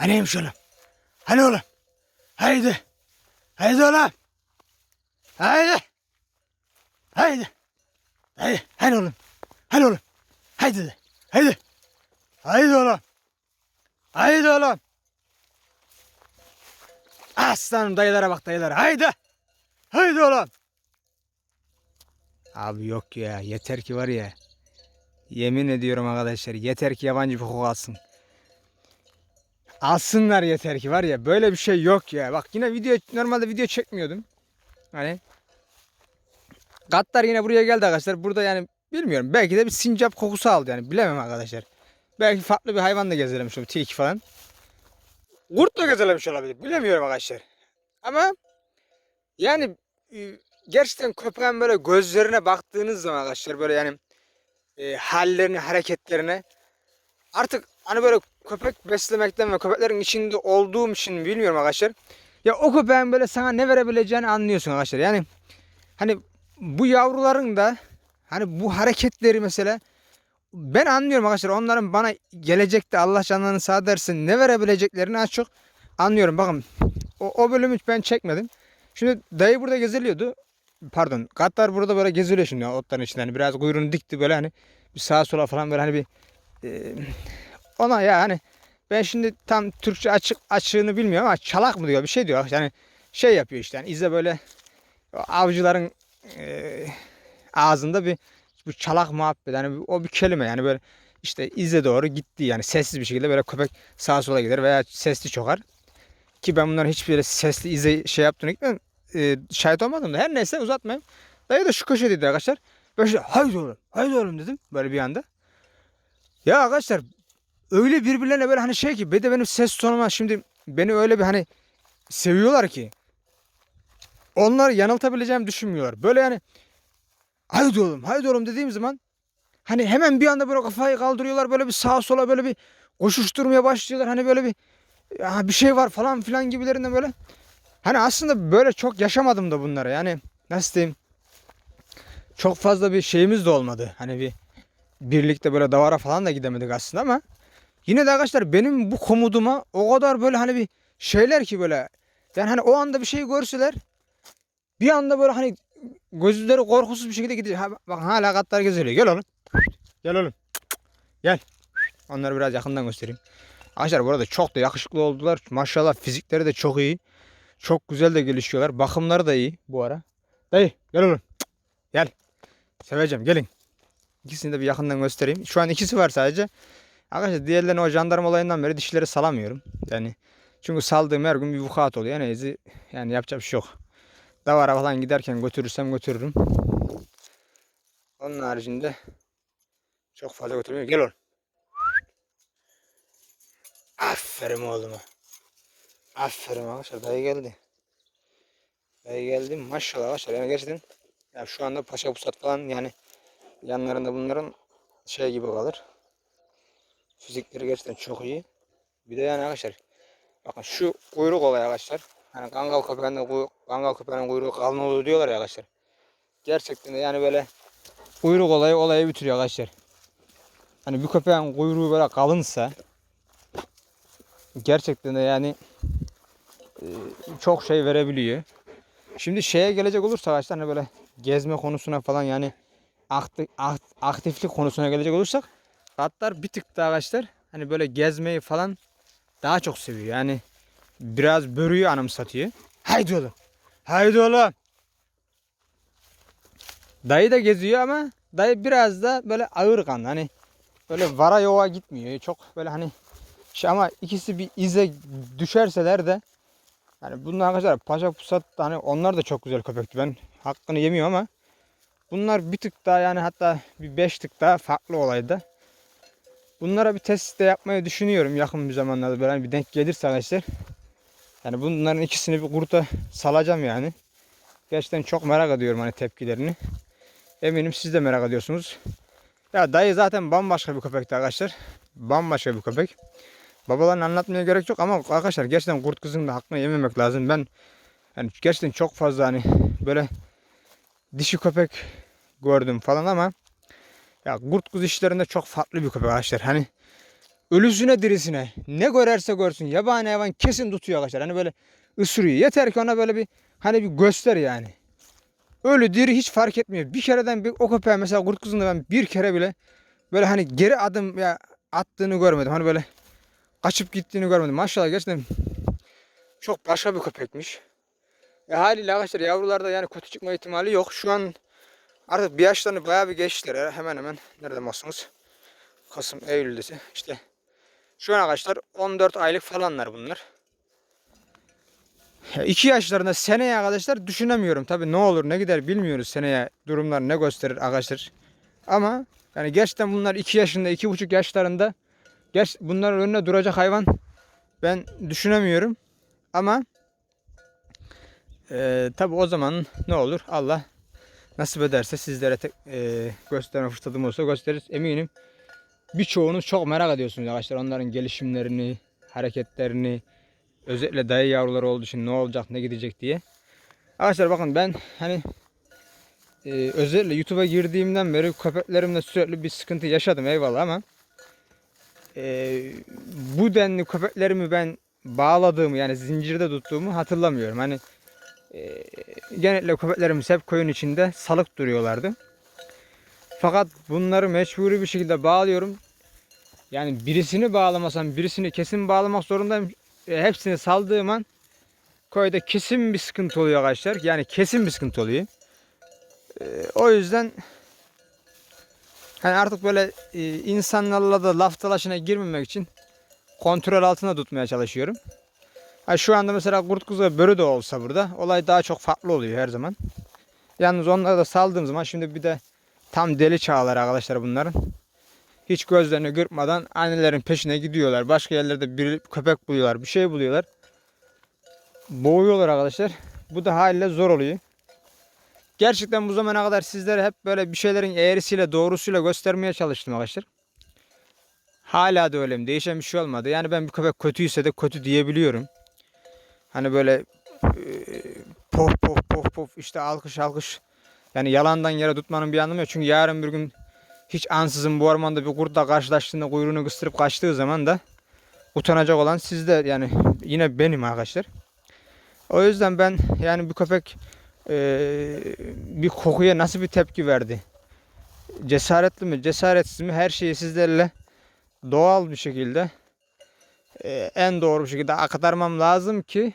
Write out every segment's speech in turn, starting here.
Haneymiş oğlum? Hani oğlum? Haydi. Haydi oğlum. Haydi. Haydi. Haydi. Hani oğlum? Hani oğlum? Haydi de. Haydi. Haydi oğlum. Haydi oğlum. Aslanım dayılara bak dayılara. Haydi. Haydi oğlum. Abi yok ya. Yeter ki var ya. Yemin ediyorum arkadaşlar. Yeter ki yabancı bir koku alsın. Alsınlar yeter ki var ya. Böyle bir şey yok ya. Bak yine video normalde video çekmiyordum. Hani Gattar yine buraya geldi arkadaşlar. Burada yani bilmiyorum. Belki de bir sincap kokusu aldı yani. Bilemem arkadaşlar. Belki farklı bir hayvan da gezelemiş o tilki falan. Kurt da gezelemiş olabilir. Bilemiyorum arkadaşlar. Ama yani e, gerçekten köpeğin böyle gözlerine baktığınız zaman arkadaşlar böyle yani e, hallerine, hareketlerine artık hani böyle köpek beslemekten ve köpeklerin içinde olduğum için bilmiyorum arkadaşlar. Ya o köpeğin böyle sana ne verebileceğini anlıyorsun arkadaşlar. Yani hani bu yavruların da hani bu hareketleri mesela ben anlıyorum arkadaşlar. Onların bana gelecekte Allah canlarını sağ dersin ne verebileceklerini az çok anlıyorum. Bakın o, o bölümü ben çekmedim. Şimdi dayı burada geziliyordu. Pardon. Gattar burada böyle geziliyor şimdi otların içinde. Hani biraz kuyruğunu dikti böyle hani bir sağa sola falan böyle hani bir e, ona ya hani ben şimdi tam Türkçe açık açığını bilmiyorum ama çalak mı diyor bir şey diyor. Yani şey yapıyor işte yani izle böyle avcıların e, ağzında bir bu çalak muhabbet yani o bir kelime yani böyle işte ize doğru gitti yani sessiz bir şekilde böyle köpek sağa sola gider veya sesli çokar. Ki ben bunların hiçbir yere sesli ize şey yaptığını gitmedim. E, şahit olmadım da her neyse uzatmayayım. Dayı da şu köşedeydi arkadaşlar. Böyle şey, haydi oğlum haydi oğlum dedim böyle bir anda. Ya arkadaşlar öyle birbirlerine böyle hani şey ki bir de benim ses tonuma şimdi beni öyle bir hani seviyorlar ki onları yanıltabileceğimi düşünmüyorlar. Böyle yani haydi oğlum haydi oğlum dediğim zaman hani hemen bir anda böyle kafayı kaldırıyorlar böyle bir sağa sola böyle bir koşuşturmaya başlıyorlar. Hani böyle bir ya bir şey var falan filan gibilerinden böyle. Hani aslında böyle çok yaşamadım da bunları yani nasıl diyeyim çok fazla bir şeyimiz de olmadı. Hani bir birlikte böyle davara falan da gidemedik aslında ama yine de arkadaşlar benim bu komuduma o kadar böyle hani bir şeyler ki böyle yani hani o anda bir şey görseler bir anda böyle hani gözleri korkusuz bir şekilde gidiyor. Ha, bak hala katlar geziliyor. Gel oğlum. Gel oğlum. Gel. Onları biraz yakından göstereyim. Arkadaşlar burada çok da yakışıklı oldular. Maşallah fizikleri de çok iyi. Çok güzel de gelişiyorlar. Bakımları da iyi bu ara. Dayı gel oğlum. Gel. Seveceğim gelin. İkisini de bir yakından göstereyim. Şu an ikisi var sadece. Arkadaşlar diğerlerini o jandarma olayından beri dişleri salamıyorum. Yani çünkü saldığım her gün bir vukuat oluyor. Yani, yani yapacak bir şey yok. Davara falan giderken götürürsem götürürüm. Onun haricinde çok fazla götürmüyorum. Gel oğlum. Aferin oğluma. Aferin arkadaşlar. Dayı geldi. Dayı geldi. Maşallah arkadaşlar. Yani gerçekten ya şu anda paşa pusat falan yani yanlarında bunların şey gibi kalır. Fizikleri gerçekten çok iyi. Bir de yani arkadaşlar bakın şu kuyruk olay arkadaşlar. Hani kangal köpeğinde kuy- kangal köpeğinin kuyruğu kalın olur diyorlar ya arkadaşlar. Gerçekten de yani böyle kuyruk olayı olayı bitiriyor arkadaşlar. Hani bir köpeğin kuyruğu böyle kalınsa gerçekten de yani e, çok şey verebiliyor. Şimdi şeye gelecek olursa arkadaşlar hani böyle gezme konusuna falan yani akti- akt- aktiflik konusuna gelecek olursak katlar bir tık daha arkadaşlar hani böyle gezmeyi falan daha çok seviyor. Yani biraz börüyü anımsatıyor. Haydi oğlum. Haydi oğlum. Dayı da geziyor ama dayı biraz da böyle ağır kan. Hani böyle vara yoğa gitmiyor. Çok böyle hani şey ama ikisi bir ize düşerseler de yani bunlar arkadaşlar paşa pusat hani onlar da çok güzel köpekti. Ben hakkını yemiyorum ama bunlar bir tık daha yani hatta bir beş tık daha farklı olaydı. Bunlara bir test de yapmayı düşünüyorum yakın bir zamanlarda böyle hani bir denk gelirse arkadaşlar. Yani bunların ikisini bir kurta salacağım yani. Gerçekten çok merak ediyorum hani tepkilerini. Eminim siz de merak ediyorsunuz. Ya dayı zaten bambaşka bir köpekti arkadaşlar. Bambaşka bir köpek. Babalarını anlatmaya gerek yok ama arkadaşlar gerçekten kurt kızın da hakkını yememek lazım. Ben yani gerçekten çok fazla hani böyle dişi köpek gördüm falan ama ya kurt kız işlerinde çok farklı bir köpek arkadaşlar. Hani ölüsüne dirisine ne görerse görsün yabani hayvan kesin tutuyor arkadaşlar. Hani böyle ısırıyor. Yeter ki ona böyle bir hani bir göster yani. Ölü diri hiç fark etmiyor. Bir kereden bir o köpeğe mesela kurt kızında ben bir kere bile böyle hani geri adım ya attığını görmedim. Hani böyle kaçıp gittiğini görmedim. Maşallah gerçekten çok başka bir köpekmiş. E haliyle arkadaşlar yavrularda yani kötü çıkma ihtimali yok. Şu an artık bir yaşlarını bayağı bir geçtiler. Hemen hemen nerede basınız? Kasım, Eylül'desi. İşte şu an arkadaşlar 14 aylık falanlar bunlar. 2 yaşlarında seneye arkadaşlar düşünemiyorum. Tabi ne olur ne gider bilmiyoruz seneye durumlar ne gösterir arkadaşlar. Ama yani gerçekten bunlar 2 yaşında 2,5 yaşlarında geç bunların önüne duracak hayvan ben düşünemiyorum. Ama e, tabi o zaman ne olur Allah nasip ederse sizlere tek, e, gösterme fırsatım olsa gösteririz. Eminim birçoğunuz çok merak ediyorsunuz arkadaşlar onların gelişimlerini, hareketlerini, özellikle dayı yavruları olduğu için ne olacak, ne gidecek diye. Arkadaşlar bakın ben hani e, özellikle YouTube'a girdiğimden beri köpeklerimle sürekli bir sıkıntı yaşadım eyvallah ama e, bu denli köpeklerimi ben bağladığımı yani zincirde tuttuğumu hatırlamıyorum. Hani e, genellikle köpeklerimiz hep koyun içinde salık duruyorlardı. Fakat bunları mecburi bir şekilde bağlıyorum. Yani birisini bağlamasam birisini kesin bağlamak zorundayım. E, hepsini saldığım an koyda kesin bir sıkıntı oluyor arkadaşlar. Yani kesin bir sıkıntı oluyor. E, o yüzden hani artık böyle e, insanlarla da laf dalaşına girmemek için kontrol altına tutmaya çalışıyorum. Ha, şu anda mesela kurt kız ve börü de olsa burada olay daha çok farklı oluyor her zaman. Yalnız onları da saldığım zaman şimdi bir de tam deli çağlar arkadaşlar bunların. Hiç gözlerini kırpmadan annelerin peşine gidiyorlar. Başka yerlerde bir köpek buluyorlar, bir şey buluyorlar. Boğuyorlar arkadaşlar. Bu da haliyle zor oluyor. Gerçekten bu zamana kadar sizlere hep böyle bir şeylerin eğrisiyle doğrusuyla göstermeye çalıştım arkadaşlar. Hala da öyleyim. Değişen bir şey olmadı. Yani ben bir köpek kötüyse de kötü diyebiliyorum. Hani böyle e, pof pof pof pof işte alkış alkış. Yani yalandan yere tutmanın bir anlamı yok. Çünkü yarın bir gün hiç ansızın bu ormanda bir kurtla karşılaştığında kuyruğunu kıstırıp kaçtığı zaman da utanacak olan sizde yani yine benim arkadaşlar. O yüzden ben yani bir köpek e, bir kokuya nasıl bir tepki verdi? Cesaretli mi, cesaretsiz mi her şeyi sizlerle doğal bir şekilde en doğru bir şekilde aktarmam lazım ki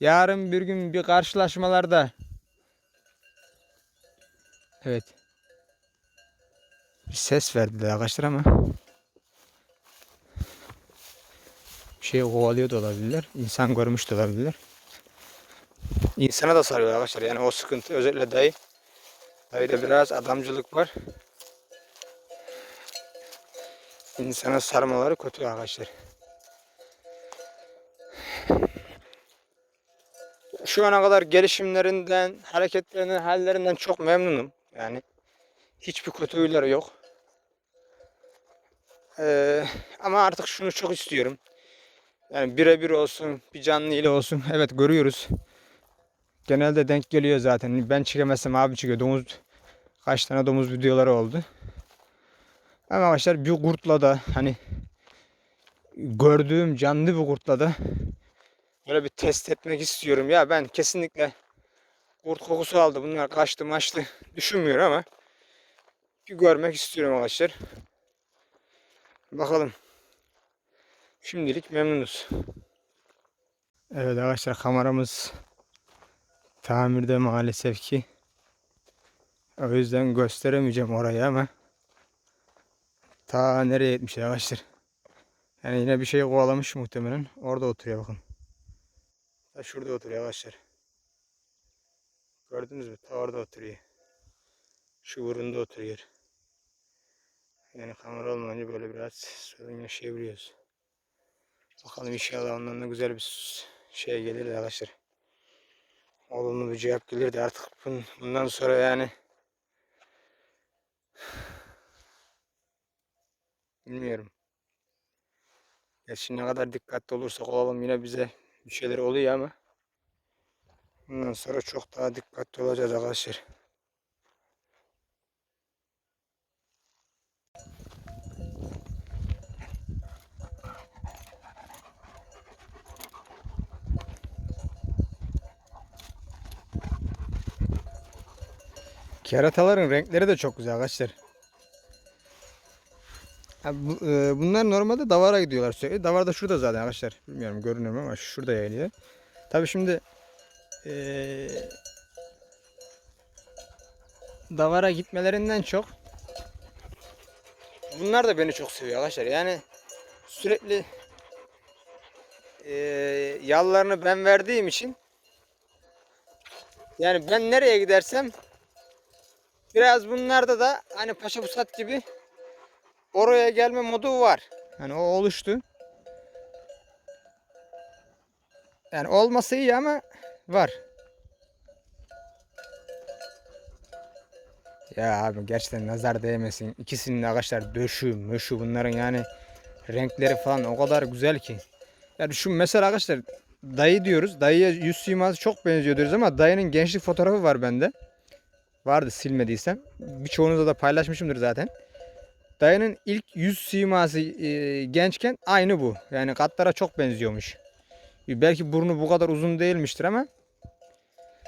yarın bir gün bir karşılaşmalarda evet bir ses verdiler arkadaşlar ama bir şey kovalıyor da olabilirler. İnsan görmüş de olabilirler. İnsana da sarıyor arkadaşlar. Yani o sıkıntı özellikle dayı. Dayıda biraz adamcılık var. İnsana sarmaları kötü arkadaşlar. Şu ana kadar gelişimlerinden, hareketlerinden, hallerinden çok memnunum. Yani hiçbir kötü huyları yok. Ee, ama artık şunu çok istiyorum. Yani birebir olsun, bir canlı ile olsun. Evet görüyoruz. Genelde denk geliyor zaten. Ben çekemezsem abi çıkıyor. Domuz kaç tane domuz videoları oldu. Ama arkadaşlar bir kurtla da hani gördüğüm canlı bir kurtla da böyle bir test etmek istiyorum. Ya ben kesinlikle kurt kokusu aldı. Bunlar kaçtı maçtı düşünmüyorum ama bir görmek istiyorum arkadaşlar. Bakalım. Şimdilik memnunuz. Evet arkadaşlar kameramız tamirde maalesef ki. O yüzden gösteremeyeceğim orayı ama ta nereye gitmiş arkadaşlar. Yani yine bir şey kovalamış muhtemelen. Orada oturuyor bakın. Ta şurada oturuyor arkadaşlar. Gördünüz mü? Ta orada oturuyor. Şu burunda oturuyor. Yani kamera olmayınca böyle biraz sorun yaşayabiliyoruz. Bakalım inşallah ondan da güzel bir şey gelir de arkadaşlar. Olumlu bir cevap gelir de artık bundan sonra yani bilmiyorum. Gerçi ne kadar dikkatli olursak olalım yine bize bir şeyler oluyor ama bundan sonra çok daha dikkatli olacağız arkadaşlar. Kerataların renkleri de çok güzel arkadaşlar. Ha, bu, e, bunlar normalde davara gidiyorlar sürekli. Davar da şurada zaten arkadaşlar. Bilmiyorum görünür mü ama şurada yayılıyor. Tabi şimdi e, davara gitmelerinden çok bunlar da beni çok seviyor arkadaşlar. Yani sürekli e, yallarını ben verdiğim için yani ben nereye gidersem biraz bunlarda da hani Paşa Pusat gibi oraya gelme modu var. Hani o oluştu. Yani olması iyi ama var. Ya abi gerçekten nazar değmesin. İkisinin arkadaşlar döşü, möşü bunların yani renkleri falan o kadar güzel ki. Yani şu mesela arkadaşlar dayı diyoruz. Dayıya yüz siması çok benziyor diyoruz ama dayının gençlik fotoğrafı var bende. Vardı silmediysem. Birçoğunuzla da paylaşmışımdır zaten. Dayının ilk yüz siması e, gençken aynı bu. Yani katlara çok benziyormuş. Belki burnu bu kadar uzun değilmiştir ama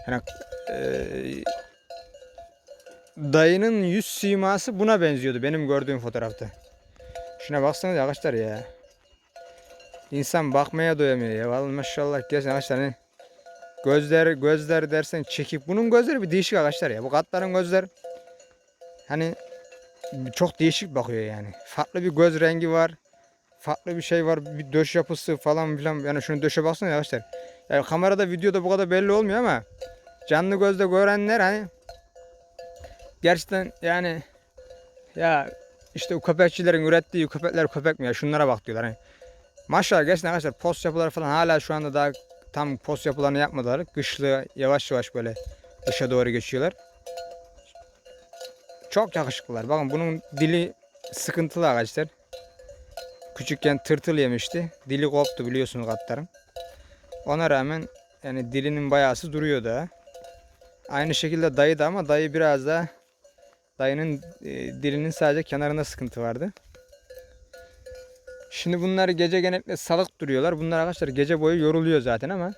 yani, e, dayının yüz siması buna benziyordu benim gördüğüm fotoğrafta. Şuna baksanız arkadaşlar ya. İnsan bakmaya doyamıyor ya. Vallahi maşallah gerçekten arkadaşlar hani gözler gözler dersen çekik. Bunun gözleri bir değişik arkadaşlar ya. Bu katların gözler hani çok değişik bakıyor yani. Farklı bir göz rengi var. Farklı bir şey var. Bir döş yapısı falan filan. Yani şunu döşe baksana arkadaşlar. Yani kamerada videoda bu kadar belli olmuyor ama canlı gözle görenler hani gerçekten yani ya işte o köpekçilerin ürettiği köpekler köpek mi ya şunlara bak diyorlar. Hani maşallah gerçekten arkadaşlar post yapıları falan hala şu anda daha tam post yapılarını yapmadılar. Kışlı yavaş yavaş böyle dışa doğru geçiyorlar. Çok yakışıklılar. Bakın bunun dili sıkıntılı arkadaşlar. Küçükken tırtıl yemişti. Dili koptu biliyorsunuz katların. Ona rağmen yani dilinin bayağısı duruyor da. Aynı şekilde dayı da ama dayı biraz daha dayının e, dilinin sadece kenarında sıkıntı vardı. Şimdi bunlar gece genellikle salık duruyorlar. Bunlar arkadaşlar gece boyu yoruluyor zaten ama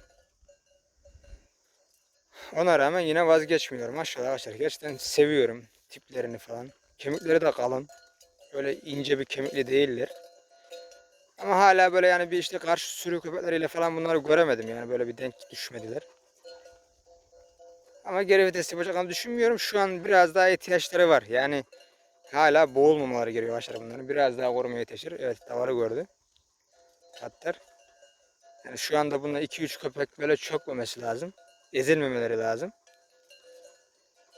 ona rağmen yine vazgeçmiyorum. Maşallah arkadaşlar gerçekten seviyorum tiplerini falan. Kemikleri de kalın. Öyle ince bir kemikli değiller. Ama hala böyle yani bir işte karşı sürü köpekleriyle falan bunları göremedim yani böyle bir denk düşmediler. Ama geri vites yapacaklarını düşünmüyorum. Şu an biraz daha ihtiyaçları var. Yani hala boğulmamaları gerekiyor başlar bunların. Biraz daha korumaya ihtiyaçları. Evet davarı gördü. Katlar. Yani şu anda bunlar 2-3 köpek böyle çökmemesi lazım. Ezilmemeleri lazım.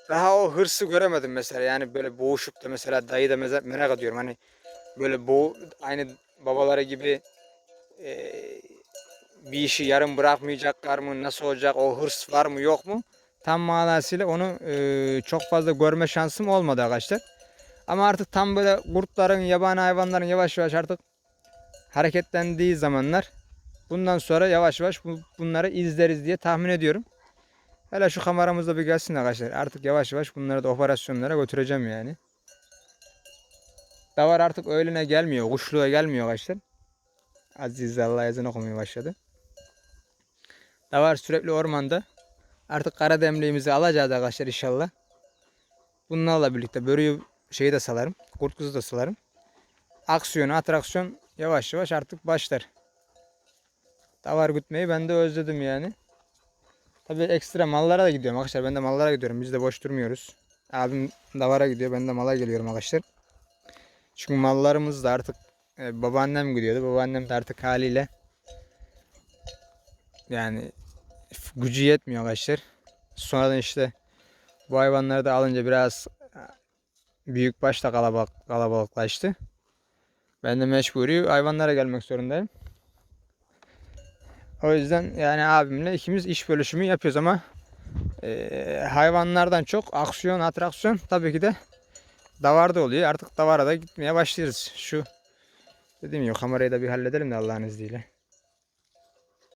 Daha o hırsı göremedim mesela. Yani böyle boğuşup da mesela dayı da meza- merak ediyorum. Hani böyle boğ aynı babaları gibi e, bir işi yarım bırakmayacaklar mı? Nasıl olacak? O hırs var mı yok mu? Tam manasıyla onu e, çok fazla görme şansım olmadı arkadaşlar. Ama artık tam böyle kurtların, yabani hayvanların yavaş yavaş artık hareketlendiği zamanlar bundan sonra yavaş yavaş bu, bunları izleriz diye tahmin ediyorum. Hele şu kameramızda bir gelsin arkadaşlar. Artık yavaş yavaş bunları da operasyonlara götüreceğim yani. Davar artık öğlene gelmiyor. Kuşluğa gelmiyor arkadaşlar. Aziz Allah ezan okumaya başladı. Davar sürekli ormanda. Artık kara demliğimizi alacağız arkadaşlar inşallah. Bunlarla birlikte börüyü şeyi de salarım. Kurt kızı da salarım. Aksiyon, atraksiyon yavaş yavaş artık başlar. Davar gütmeyi ben de özledim yani. Tabii ekstra mallara da gidiyorum arkadaşlar. Ben de mallara gidiyorum. Biz de boş durmuyoruz. Abim davara gidiyor. Ben de mala geliyorum arkadaşlar. Çünkü mallarımız da artık e, babaannem gidiyordu. Babaannem de artık haliyle yani gücü yetmiyor arkadaşlar. Sonradan işte bu hayvanları da alınca biraz büyük başta kalabalık, kalabalıklaştı. Ben de mecburi hayvanlara gelmek zorundayım. O yüzden yani abimle ikimiz iş bölüşümü yapıyoruz ama e, hayvanlardan çok aksiyon, atraksiyon tabii ki de davarda oluyor. Artık davara da gitmeye başlıyoruz. Şu dediğim gibi kamerayı da bir halledelim de Allah'ın izniyle.